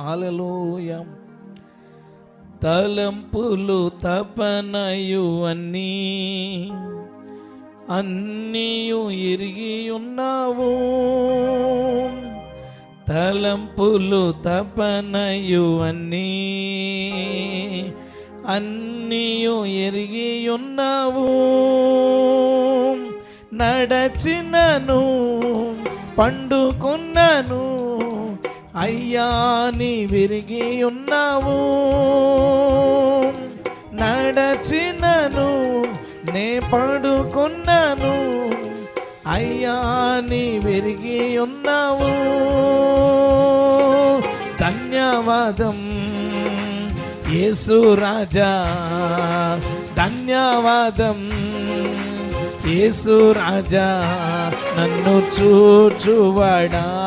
హాలలోయ తలంపులు తపనయు అన్నీ అన్నీయు ఇరిగి ఉన్నావు తలంపులు తపనయు అన్నీ అన్నీయు ఎరిగి ఉన్నావు నడచినను పండుకున్నను అయ్యా నీ విరిగి ఉన్నావు. నడచినను నే పడుకున్నాను. అయ్యా నీ విరిగి ఉన్నావు. ధన్యవాదం యేసు రాజా. ధన్యవాదం యేసు రాజా. నన్ను చూచువాడా.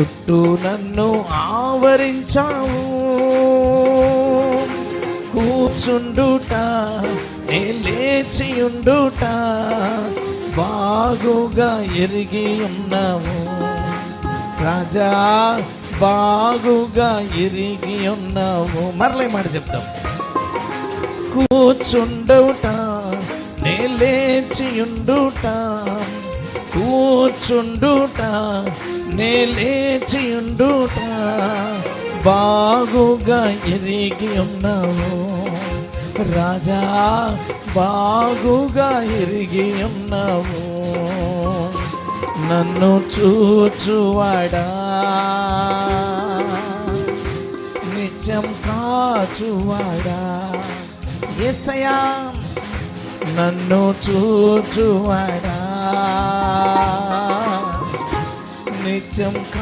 చుట్టూ నన్ను ఆవరించావు. కూర్చుండుట నే లేచియుండుట బాగుగా ఎరిగి ఉన్నావు. రాజా బాగుగా ఎరిగి ఉన్నావు. మరలే మాట చెప్తాం. కూర్చుండుట నే లేచియుండుట కూర్చుండుట నే లేచియుండుట బాగుగా ఎరిగి ఉన్నావు. రాజా బాగుగా ఎరిగి ఉన్నావు. నన్ను చూచువాడా? నిత్యం కాచువాడా? ఎసయా నన్ను చూచువాడా? నిత్యం